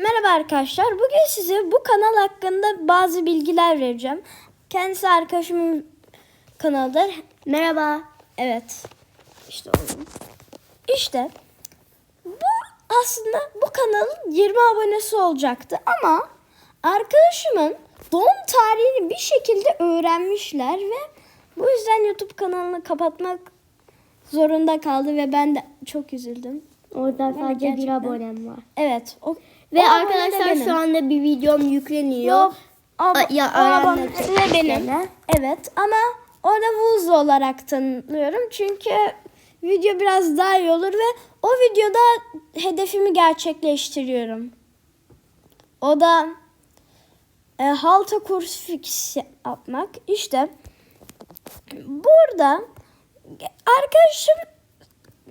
Merhaba arkadaşlar. Bugün size bu kanal hakkında bazı bilgiler vereceğim. Kendisi arkadaşımın kanalıdır. Merhaba. Evet. İşte oğlum. İşte bu aslında bu kanalın 20 abonesi olacaktı ama arkadaşımın doğum tarihini bir şekilde öğrenmişler ve bu yüzden YouTube kanalını kapatmak zorunda kaldı ve ben de çok üzüldüm. Orada sadece bir abonem var. Evet. O, Ve o arkadaşlar şu anda bir videom yükleniyor. Yok. Ab- A- ya, o abone öğrenmedi. de benim. Evet ama orada Vuzu olarak tanımlıyorum. Çünkü video biraz daha iyi olur ve o videoda hedefimi gerçekleştiriyorum. O da e, halta kurs fix yapmak. İşte burada arkadaşım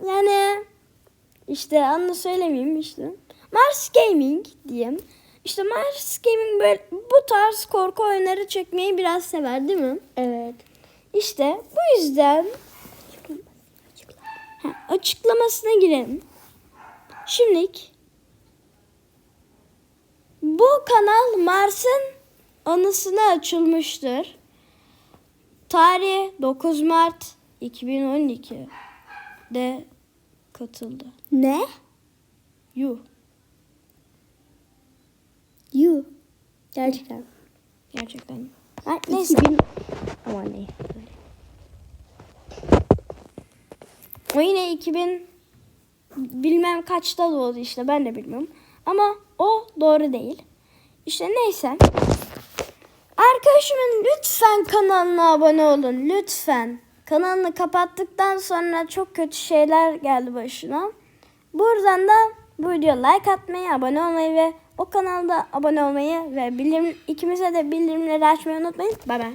yani işte anla söylemeyeyim işte. Mars Gaming diyeyim. İşte Mars Gaming böyle bu tarz korku oyunları çekmeyi biraz sever değil mi? Evet. İşte bu yüzden Ha, açıklamasına girelim. Şimdilik bu kanal Mars'ın anısına açılmıştır. Tarih 9 Mart 2012'de katıldı. Ne? Yuh. Gerçekten. Gerçekten. Ben Neyse. 2000... Ama ne? O yine 2000 bilmem kaçta doğdu işte ben de bilmiyorum. Ama o doğru değil. İşte neyse. Arkadaşımın lütfen kanalına abone olun. Lütfen. Kanalını kapattıktan sonra çok kötü şeyler geldi başına. Buradan da bu videoya like atmayı, abone olmayı ve o kanalda abone olmayı ve bildirim, ikimize de bildirimleri açmayı unutmayın. Bay bay.